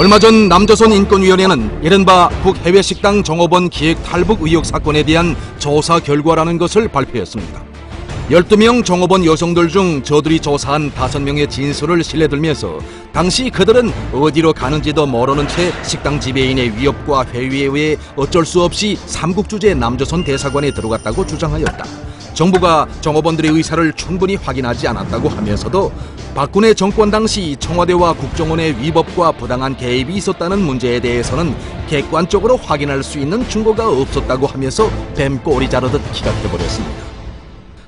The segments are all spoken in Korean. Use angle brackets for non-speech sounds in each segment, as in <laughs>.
얼마 전 남조선 인권위원회는 이른바 북해외 식당 종업원 기획 탈북 의혹 사건에 대한 조사 결과라는 것을 발표했습니다. 12명 종업원 여성들 중 저들이 조사한 5명의 진술을 실내들면서 당시 그들은 어디로 가는지도 모르는 채 식당 지배인의 위협과 회유에 의해 어쩔 수 없이 삼국주재 남조선 대사관에 들어갔다고 주장하였다. 정부가 종업원들의 의사를 충분히 확인하지 않았다고 하면서도 박근혜 정권 당시 청와대와 국정원의 위법과 부당한 개입이 있었다는 문제에 대해서는 객관적으로 확인할 수 있는 증거가 없었다고 하면서 뱀꼬리 자르듯 기각해버렸습니다.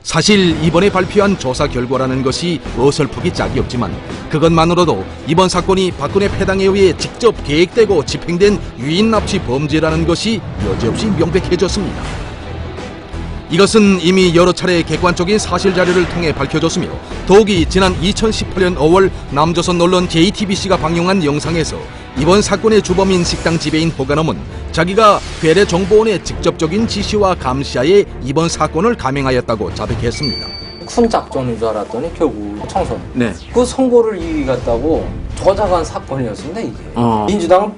사실 이번에 발표한 조사 결과라는 것이 어설프기 짝이 없지만 그것만으로도 이번 사건이 박근혜 패당에 의해 직접 계획되고 집행된 유인 납치 범죄라는 것이 여지없이 명백해졌습니다. 이것은 이미 여러 차례 객관적인 사실 자료를 통해 밝혀졌으며 더욱이 지난 2018년 5월 남조선 언론 JTBC가 방영한 영상에서 이번 사건의 주범인 식당 지배인 호가놈은 자기가 괴뢰 정보원의 직접적인 지시와 감시하에 이번 사건을 감행하였다고 자백했습니다. 큰 작전인 줄 알았더니 결국 청선. 네. 그 선거를 이기겠다고 조작한 사건이었습니다 이게. 어. 민주당은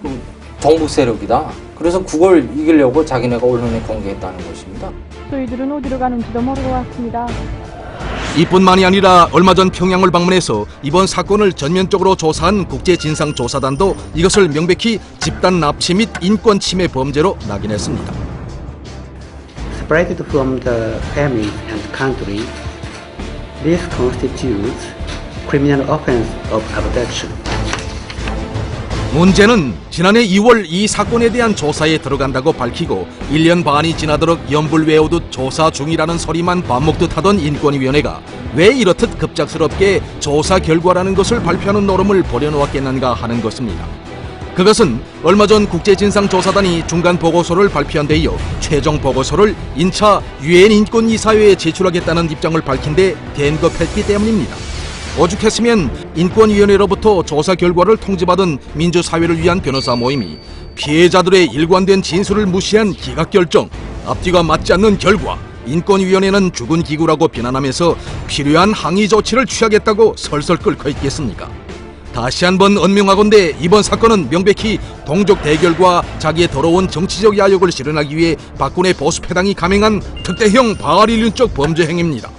정부 세력이다. 그래서 그걸 이기려고 자기네가 언론에 공개했다는 것입니다. 저희들은 어디로 가는지도 모르고 왔습니다. 이뿐만이 아니라 얼마 전 평양을 방문해서 이번 사건을 전면적으로 조사한 국제진상조사단도 이것을 명백히 집단 납치 및 인권 침해 범죄로 낙인했습니다. separated from the family and country, this constitutes criminal offense of abduction. 문제는 지난해 2월 이 사건에 대한 조사에 들어간다고 밝히고 1년 반이 지나도록 연불 외우듯 조사 중이라는 소리만 반복듯 하던 인권위원회가 왜 이렇듯 급작스럽게 조사 결과라는 것을 발표하는 노름을 벌여놓았겠는가 하는 것입니다. 그것은 얼마 전 국제진상조사단이 중간 보고서를 발표한 데 이어 최종 보고서를 인차 유엔 인권이사회에 제출하겠다는 입장을 밝힌 데 대응급했기 때문입니다. 오죽했으면 인권위원회로부터 조사 결과를 통지받은 민주사회를 위한 변호사 모임이 피해자들의 일관된 진술을 무시한 기각결정, 앞뒤가 맞지 않는 결과, 인권위원회는 죽은 기구라고 비난하면서 필요한 항의 조치를 취하겠다고 설설 끓고 있겠습니까? 다시 한번 언명하건대 이번 사건은 명백히 동족 대결과 자기의 더러운 정치적 야욕을 실현하기 위해 박근혜 보수 패당이 감행한 특대형 바알인륜적 범죄 행위입니다.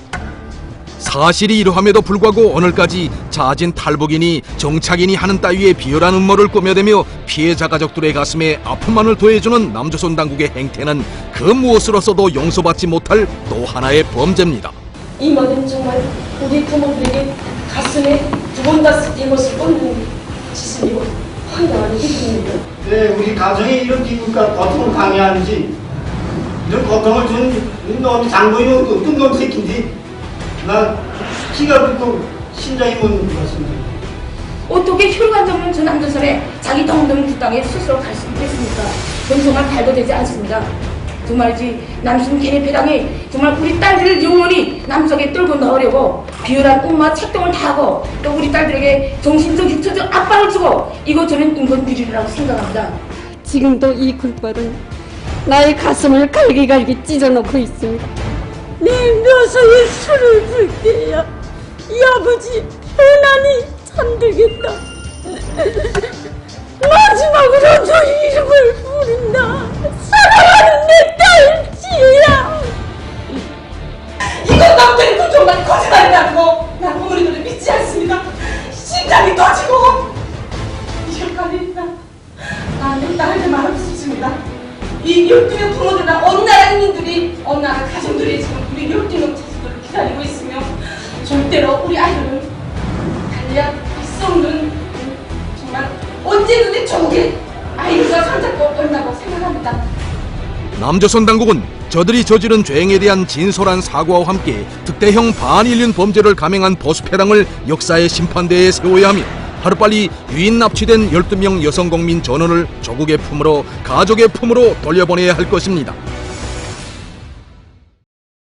사실이 이러함에도 불구하고 오늘까지 자진 탈북인이 정착인이 하는 따위의 비열한 음모를 꾸며대며 피해자 가족들의 가슴에 아픔만을 더해주는 남조선 당국의 행태는 그 무엇으로서도 용서받지 못할 또 하나의 범죄입니다. 이 말은 정말 우리 부모들에게 가슴에 두번 다스 대못을 꽂는 짓이며 황당한 일입니다. 네, 우리 가정에 이런 기분과 고통을 강요하는지 이런 고통을 준 놈이 장보이는 어떤 놈 새끼인지 나 기가 붓고 심장이 못 맞습니다. 어떻게 혈관 저 남조선에 자기 덩덩이 두 땅에 스스로 갈 수 있겠습니까? 정말 발도 되지 않습니다. 정말이지 남순 개폐당이 정말 우리 딸들을 영원히 남쪽에 끌고 넣으려고 비열한 엄마 책동을 다 하고 또 우리 딸들에게 정신적 육체적 압박을 주고 이거 저는 인권비리라고 생각합니다. 지금도 이 굴벌은 나의 가슴을 갈기갈기 찢어놓고 있습니다. 내 묘소에 술을 붓게야 이 아버지 편안히 잠들겠다. <laughs> 마지막으로 저 이름을 부른다. 사랑하는 내 딸 지우야. 이건 남들이 그 정말 거짓말이라고 난 어머니들을 믿지 않습니다. 심장이 터지고 이렇게까지 있다. 나는 딸들 마음 싶습니다. 이 12명 부모들이나 어느 나라 인민들이 어느 나라 가정들이 지금 우리 12명 자식들을 기다리고 있으며 절대로 우리 아이들은 달리야 있어 없는 정말 언제든지 조국의 아이들과 손잡고 온다고 생각합니다. 남조선 당국은 저들이 저지른 죄행에 대한 진솔한 사과와 함께 특대형 반인륜 범죄를 감행한 보수패당을 역사의 심판대에 세워야 하며 하루빨리 유인 납치된 12명 여성 국민 전원을 조국의 품으로 가족의 품으로 돌려보내야 할 것입니다.